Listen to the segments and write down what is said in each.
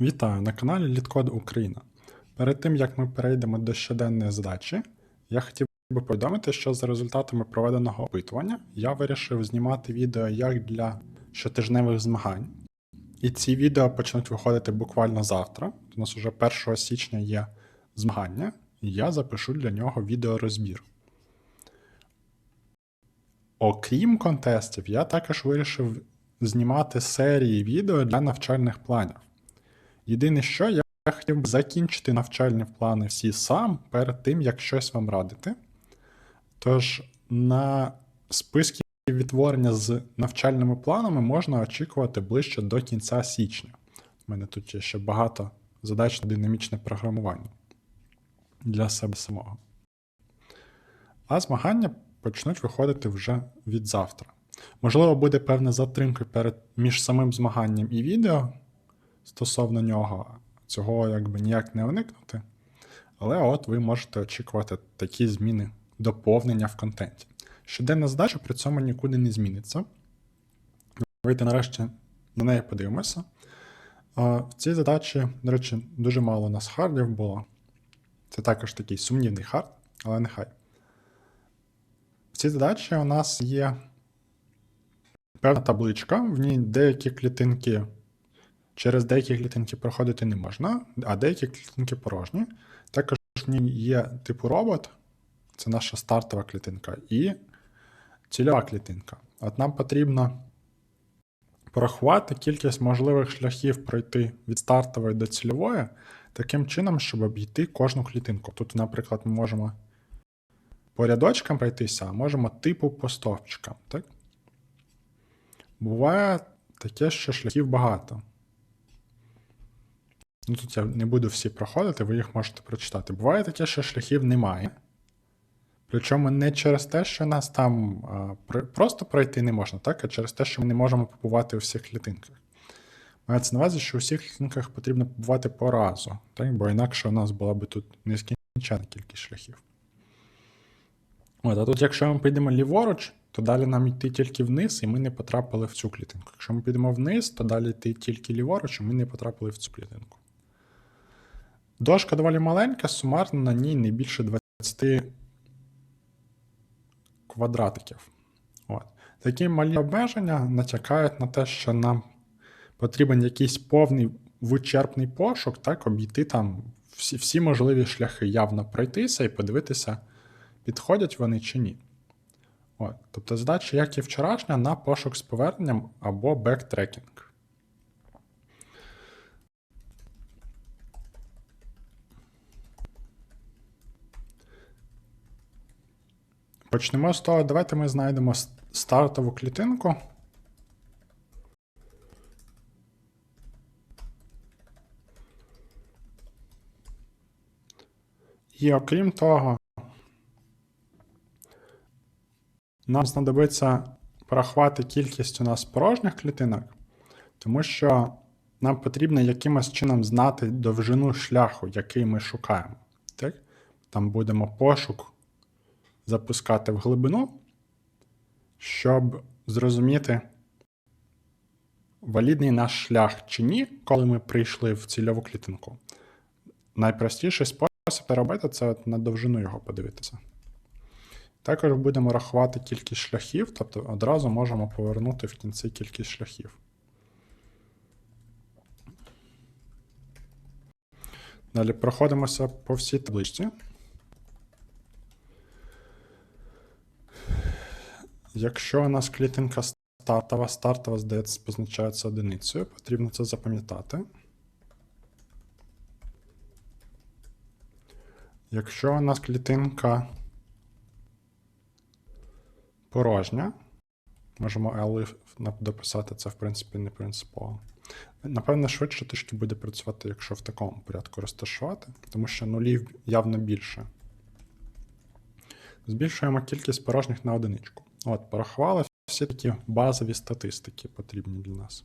Вітаю на каналі Літкод Україна. Перед тим як ми перейдемо до щоденної задачі, я хотів би повідомити, що за результатами проведеного опитування я вирішив знімати відео як для щотижневих змагань. І ці відео почнуть виходити буквально завтра. У нас вже 1 січня є змагання, і я запишу для нього відеорозбір. Окрім контестів, я також вирішив знімати серії відео для навчальних планів. Єдине, що я хотів би закінчити навчальні плани всі сам перед тим, як щось вам радити. Тож на списки відтворення з навчальними планами можна очікувати ближче до кінця січня. У мене тут є ще багато задач на динамічне програмування для себе самого. А змагання почнуть виходити вже від завтра. Можливо, буде певна затримка перед між самим змаганням і відео стосовно нього. Цього якби ніяк не уникнути. Але от ви можете очікувати такі зміни доповнення в контенті. Щоденна задача при цьому нікуди не зміниться. Давайте нарешті на неї подивимося. В цій задачі, до речі, дуже мало у нас хардів було. Це також такий сумнівний хард, але нехай. В цій задачі у нас є певна табличка, в ній деякі клітинки. Через деякі клітинки проходити не можна, а деякі клітинки порожні. Також в ній є типу робот, це наша стартова клітинка, і цільова клітинка. От нам потрібно порахувати кількість можливих шляхів пройти від стартової до цільової таким чином, щоб обійти кожну клітинку. Тут, наприклад, ми можемо по рядочкам пройтися, а можемо типу по стовпчикам. Так? Буває таке, що шляхів багато. Ну, тут я не буду всі проходити, ви їх можете прочитати. Буває таке, що шляхів немає. Причому не через те, що нас там а, просто пройти не можна, так? а через те, що ми не можемо побувати у всіх клітинках. Мається на увазі, що у всіх клітинках потрібно побувати по разу, так? бо інакше у нас була б тут нескінченна кількість шляхів. От, а тут, якщо ми підемо ліворуч, то далі нам йти тільки вниз, і ми не потрапили в цю клітинку. Якщо ми підемо вниз, то далі йти тільки ліворуч, і ми не потрапили в цю клітинку. Дошка доволі маленька, сумарно на ній не більше 20 квадратиків. От. Такі малі обмеження натякають на те, що нам потрібен якийсь повний вичерпний пошук, так, обійти там всі, всі можливі шляхи явно пройтися і подивитися, підходять вони чи ні. От. Тобто задача, як і вчорашня, на пошук з поверненням або бектрекінг. Почнемо з того, давайте ми знайдемо стартову клітинку. І окрім того, нам знадобиться порахувати кількість у нас порожніх клітинок, тому що нам потрібно якимось чином знати довжину шляху, який ми шукаємо. Так? Там будемо пошук запускати в глибину, щоб зрозуміти, валідний наш шлях чи ні, коли ми прийшли в цільову клітинку. Найпростіший спосіб це робити це на довжину його подивитися. Також будемо рахувати кількість шляхів, тобто одразу можемо повернути в кінці кількість шляхів. Далі проходимося по всій табличці. Якщо у нас клітинка стартова, стартова, здається, позначається одиницею, потрібно це запам'ятати. Якщо у нас клітинка порожня, можемо L дописати, це в принципі не принципово. Напевно, швидше трішки буде працювати, якщо в такому порядку розташувати, тому що нулів явно більше. Збільшуємо кількість порожніх на одиничку. От, порахували всі такі базові статистики потрібні для нас.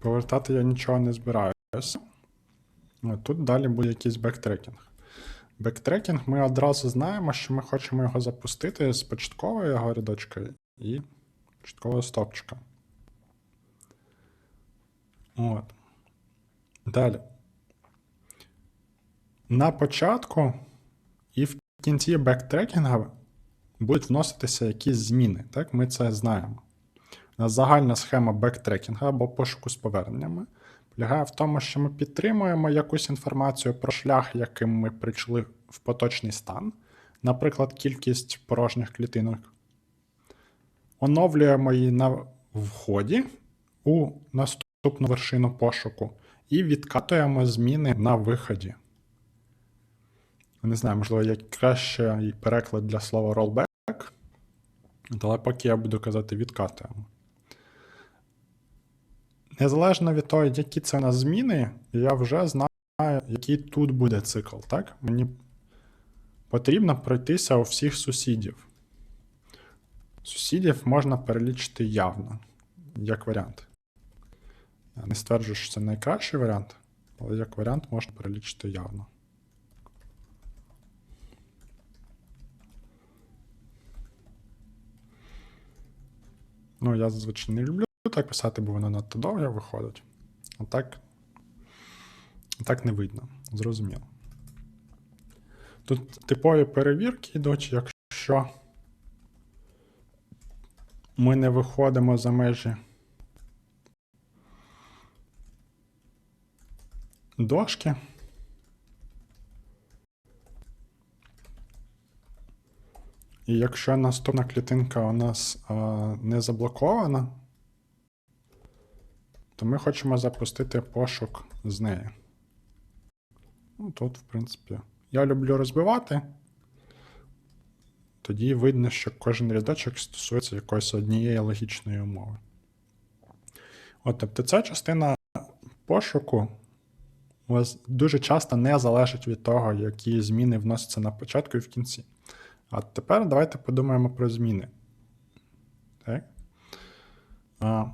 Повертати я нічого не збираюся. Тут далі буде якийсь бектрекінг. Бектрекінг ми одразу знаємо, що ми хочемо його запустити з початкової його рядочка і початкового стопчика. От. Далі. На початку і в кінці бектрекінга будуть вноситися якісь зміни. Так, ми це знаємо. У нас загальна схема бектрекінга або пошуку з поверненнями полягає в тому, що ми підтримуємо якусь інформацію про шлях, яким ми прийшли в поточний стан, наприклад, кількість порожніх клітинок. Оновлюємо її на вході у наступну вершину пошуку і відкатуємо зміни на виході. Не знаю, можливо, є кращий переклад для слова rollback, але поки я буду казати відкатуємо. Незалежно від того, які це у нас зміни, я вже знаю, який тут буде цикл. Так? Мені потрібно пройтися у всіх сусідів. Сусідів можна перелічити явно, як варіант. Я не стверджую, що це найкращий варіант, але як варіант можна перелічити явно. Ну, я зазвичай не люблю так писати, бо воно надто довго виходить. А так, так не видно. Зрозуміло. Тут типові перевірки йдуть, якщо ми не виходимо за межі дошки. І якщо наступна клітинка у нас а, не заблокована, то ми хочемо запустити пошук з неї. Ну, тут, в принципі, я люблю розбивати. Тоді видно, що кожен рядочок стосується якоїсь однієї логічної умови. От, тобто ця частина пошуку у вас дуже часто не залежить від того, які зміни вносяться на початку і в кінці. А тепер давайте подумаємо про зміни. Так? А,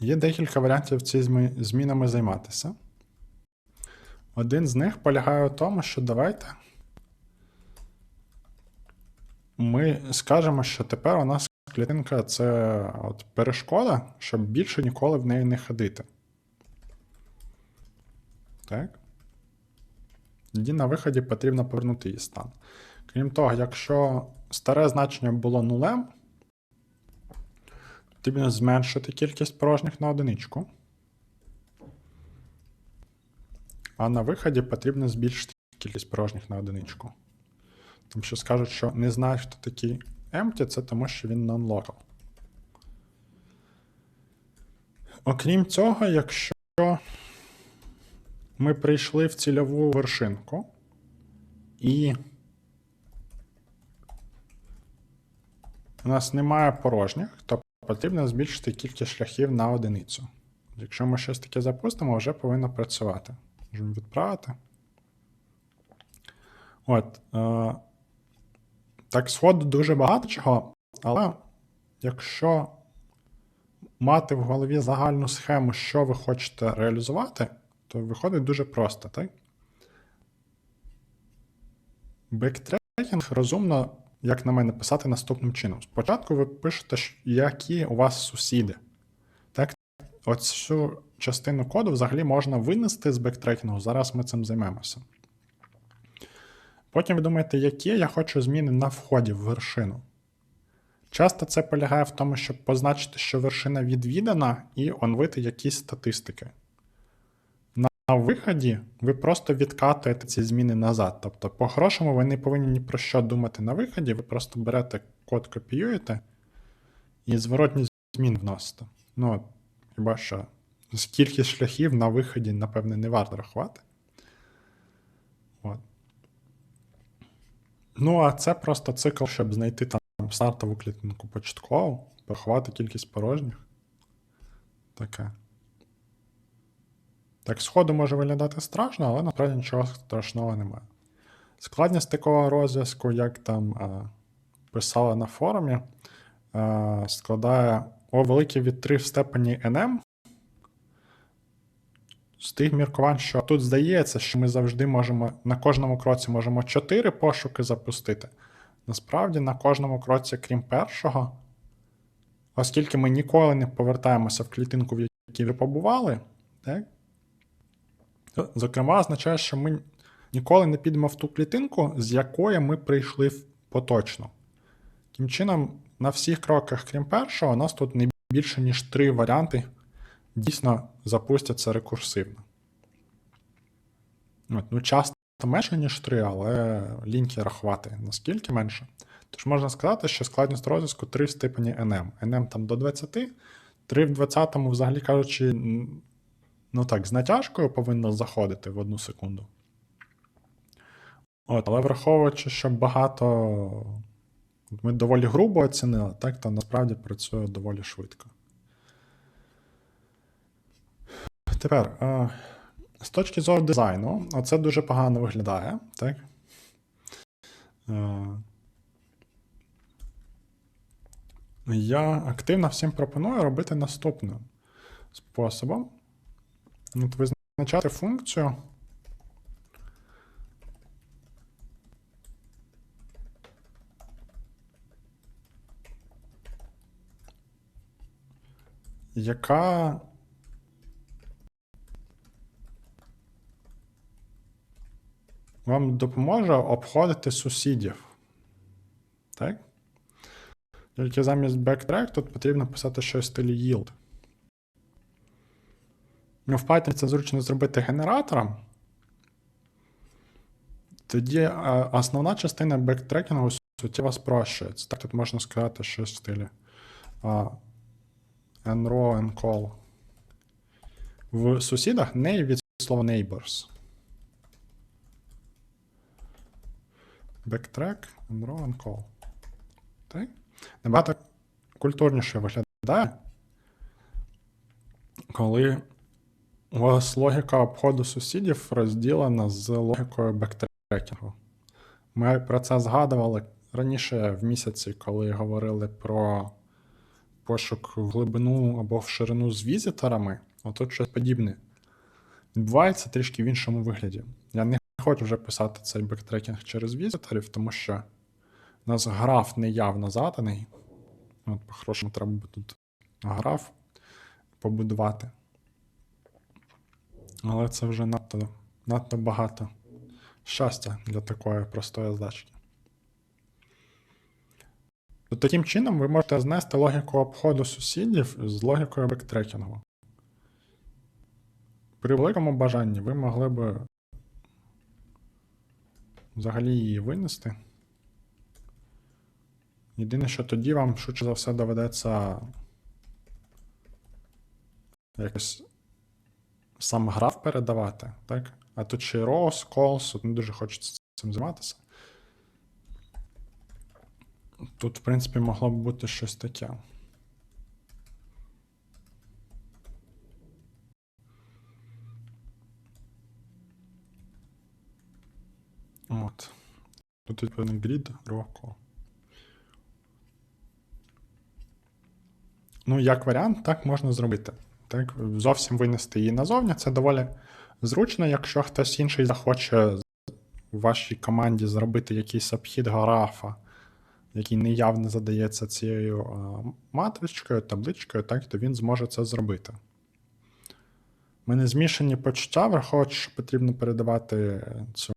Є декілька варіантів цими змінами займатися. Один з них полягає в тому, що давайте ми скажемо, що тепер у нас клітинка це от перешкода, щоб більше ніколи в неї не ходити. Так. Тоді на виході потрібно повернути її стан. Крім того, якщо старе значення було нулем, потрібно зменшити кількість порожніх на одиничку. А на виході потрібно збільшити кількість порожніх на одиничку. Тому що скажуть, що не знають, хто такий empty, це тому, що він non-local. Окрім цього, якщо ми прийшли в цільову вершинку і у нас немає порожніх, то потрібно збільшити кількість шляхів на одиницю. Якщо ми щось таке запустимо, вже повинно працювати. Можемо відправити. От. Е, так, сходу дуже багато чого, але якщо мати в голові загальну схему, що ви хочете реалізувати, то виходить дуже просто, так? Бектрекінг розумно, як на мене, писати наступним чином. Спочатку ви пишете, які у вас сусіди. Так, Оцю частину коду взагалі можна винести з бектрекінгу. Зараз ми цим займемося. Потім ви думаєте, які я хочу зміни на вході в вершину. Часто це полягає в тому, щоб позначити, що вершина відвідана, і онвити якісь статистики. На виході ви просто відкатуєте ці зміни назад. Тобто, по-хорошому, ви не повинні ні про що думати на виході, ви просто берете код, копіюєте і зворотні зміни вносите. Ну, хіба що скільки шляхів на виході, напевне, не варто рахувати. От. Ну, а це просто цикл, щоб знайти там стартову клітинку початкову, порахувати кількість порожніх. Таке. Так, сходу може виглядати страшно, але насправді нічого страшного немає. Складність такого розв'язку, як там а, писали на форумі, а, складає О великий від 3 в степені NM з тих міркувань, що тут здається, що ми завжди можемо на кожному кроці можемо 4 пошуки запустити. Насправді, на кожному кроці, крім першого, оскільки ми ніколи не повертаємося в клітинку, в якій ви побували, так? Зокрема, означає, що ми ніколи не підемо в ту клітинку, з якої ми прийшли поточно. Тим чином, на всіх кроках, крім першого, у нас тут не більше, ніж три варіанти дійсно запустяться рекурсивно. От, ну, часто менше, ніж 3, але ліньки рахувати наскільки менше. Тож можна сказати, що складність розв'язку 3 в степені NM. NM там до 20, 3 в 20, взагалі кажучи, ну так, з натяжкою повинно заходити в одну секунду. От, але враховуючи, що багато. Ми доволі грубо оцінили, так, то насправді працює доволі швидко. Тепер, е, з точки зору дизайну, оце дуже погано виглядає, так? Е, Я активно всім пропоную робити наступним способом. От визначати функцію. Яка вам допоможе обходити сусідів. Так? Тільки замість backtrack тут потрібно писати щось в стилі yield. Ну, в Python це зручно зробити генератором. Тоді е, основна частина бектрекінгу суттєво спрощується. Так, тут можна сказати щось в стилі а, enrow, encall. В сусідах не від слова neighbors. Backtrack, enrow, encall. Так? Набагато культурніше виглядає, коли у вас логіка обходу сусідів розділена з логікою бектрекінгу. Ми про це згадували раніше в місяці, коли говорили про пошук в глибину або в ширину з візиторами. Отут щось подібне. Відбувається трішки в іншому вигляді. Я не хочу вже писати цей бектрекінг через візиторів, тому що у нас граф неявно заданий. От, по-хорошому, треба буде тут граф побудувати. Але це вже надто, надто багато щастя для такої простої задачки. То таким чином ви можете знести логіку обходу сусідів з логікою бектрекінгу. При великому бажанні ви могли б взагалі її винести. Єдине, що тоді вам швидше за все доведеться якось сам граф передавати, так? А тут ще й rows, calls, не дуже хочеться цим займатися. Тут, в принципі, могло б бути щось таке. От. Тут відповідно row, call. Ну, як варіант, так можна зробити. Так, зовсім винести її назовні. Це доволі зручно, якщо хтось інший захоче в вашій команді зробити якийсь обхід графа, який неявно задається цією матричкою, табличкою, так, то він зможе це зробити. У мене змішані почуття, враховуючи, що потрібно передавати цю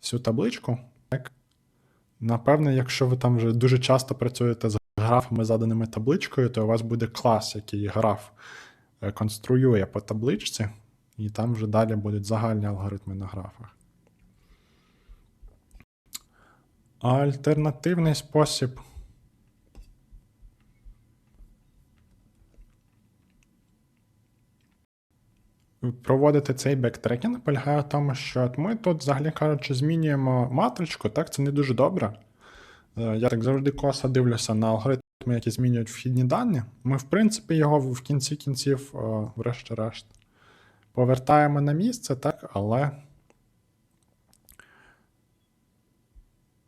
всю табличку. Так. Напевне, якщо ви там вже дуже часто працюєте з графами, заданими табличкою, то у вас буде клас, який граф е, конструює по табличці, і там вже далі будуть загальні алгоритми на графах. Альтернативний спосіб. Проводити цей бектрекінг полягає в тому, що ми тут, взагалі кажучи, змінюємо матричку, так, це не дуже добре. Е, Я так завжди косо дивлюся на алгоритми, які змінюють вхідні дані. Ми, в принципі, його в кінці кінців, е, врешті-решт, повертаємо на місце, так, але.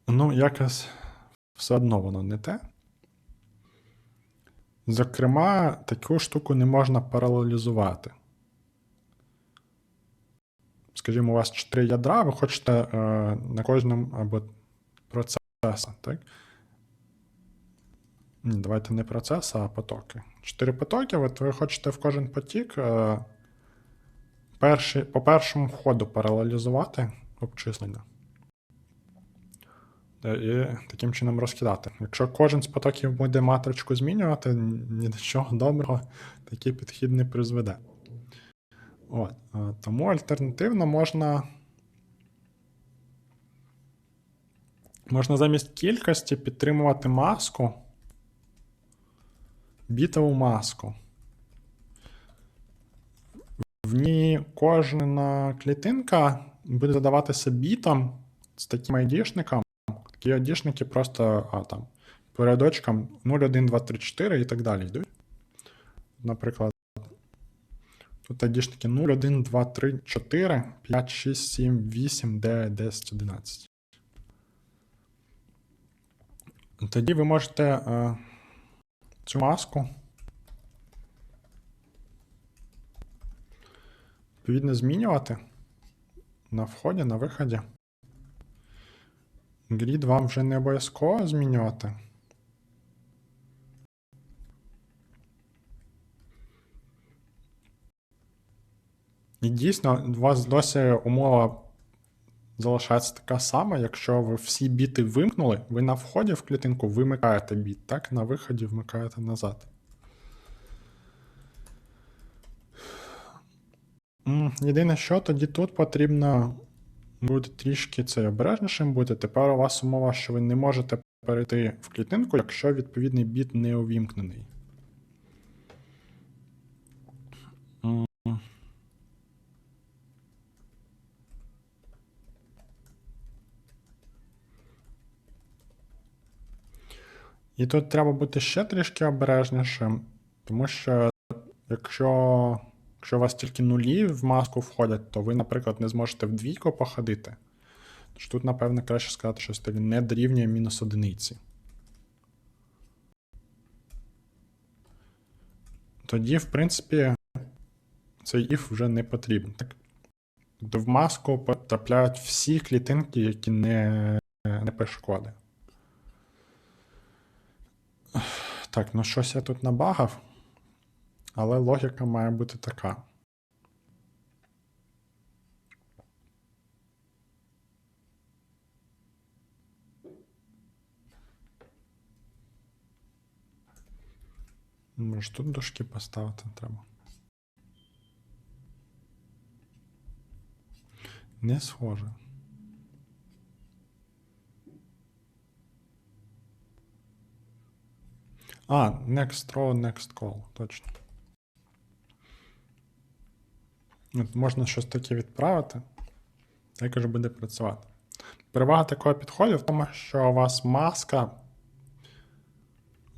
Ну, якось все одно воно не те. Зокрема, таку штуку не можна паралелізувати. скажімо, у вас 4 ядра, ви хочете е, на кожному або процес, так? Ні, давайте не процес, а потоки. 4 потоки, от ви хочете в кожен потік е, перший, по першому входу паралелізувати обчислення. Е, І таким чином розкидати. Якщо кожен з потоків буде матричку змінювати, ні до чого доброго такий підхід не призведе. От. е, Тому альтернативно можна. Можна замість кількості підтримувати маску. Бітову маску. В ній кожна клітинка буде задаватися бітом з таким айдішником. Такі айдішники просто а, там, по рядочкам 0, 1, 2, 3, 4 і так далі йдуть. Наприклад, тут айдішники 0, 1, 2, 3, 4, 5, 6, 7, 8, 9, 10, 11. Тоді ви можете е, цю маску відповідно змінювати на вході, на виході. Грід вам вже не обов'язково змінювати. І дійсно, у вас досі умова залишається така сама, якщо ви всі біти вимкнули, ви на вході в клітинку вимикаєте біт, так, на виході вмикаєте назад. Єдине, що тоді тут потрібно бути трішки цей обережнішим бути. Тепер у вас умова, що ви не можете перейти в клітинку, якщо відповідний біт не увімкнений. І тут треба бути ще трішки обережнішим, тому що якщо, якщо у вас тільки нулі в маску входять, то ви, наприклад, не зможете в двійку походити. Тож тут, напевно, краще сказати, що тоді не дорівнює мінус одиниці. Тоді, в принципі, цей if вже не потрібен. Так? Тобто в маску потрапляють всі клітинки, які не, не перешкоди. Так, ну щось я тут набагав, але логіка має бути така. Може тут дужки поставити треба. Не схоже. А, next row, next call, точно. Можна щось таке відправити, же буде працювати. Перевага такого підходу в тому, що у вас маска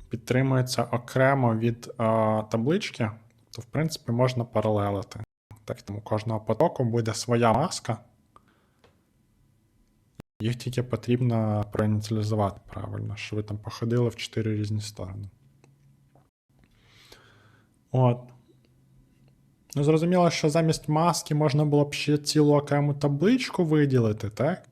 підтримується окремо від е, таблички, то, в принципі, можна паралелити. Так, тому кожного потоку буде своя маска. Їх тільки потрібно проініціалізувати правильно, що ви там походили в чотири різні сторони. От. Ну, зрозуміло, що замість маски можна було б ще цілу окрему табличку виділити, так?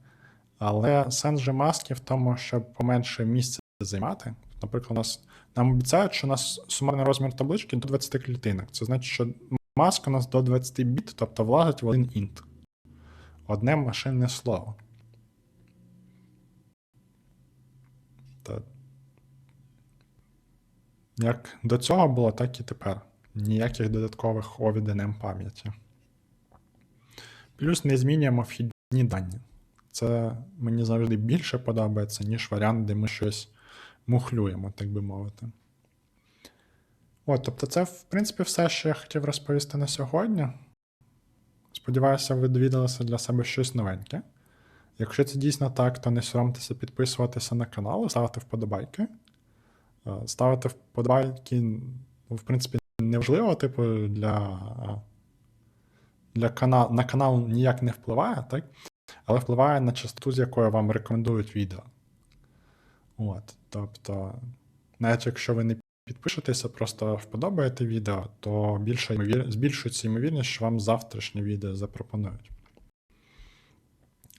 Але сенс же маски в тому, щоб поменше місця займати. Наприклад, у нас нам обіцяють, що у нас сумарний розмір таблички до 20 клітинок. Це значить, що маска у нас до 20 біт, тобто влазить в один інт. Одне машинне слово. Та... Як до цього було, так і тепер. Ніяких додаткових овіденем пам'яті. Плюс не змінюємо вхідні дані. Це мені завжди більше подобається, ніж варіант, де ми щось мухлюємо, так би мовити. От, тобто, це, в принципі, все, що я хотів розповісти на сьогодні. Сподіваюся, ви довідалися для себе щось новеньке. Якщо це дійсно так, то не соромтеся підписуватися на канал, ставити вподобайки. Е, Ставити вподобайки, ну, в принципі, неважливо, типу, для, для канал, на канал ніяк не впливає, так? але впливає на частоту, з якою вам рекомендують відео. От, тобто, навіть якщо ви не підпишетеся, просто вподобаєте відео, то більше ймовір... збільшується ймовірність, що вам завтрашнє відео запропонують.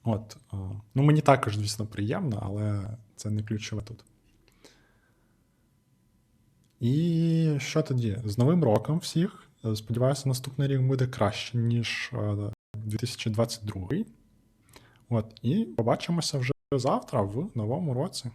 От, е, ну мені також, звісно, приємно, але це не ключове тут. І що тоді? З Новим роком всіх. Е, Сподіваюся, наступний рік буде краще, ніж е, 2022. От, і побачимося вже завтра в новому році.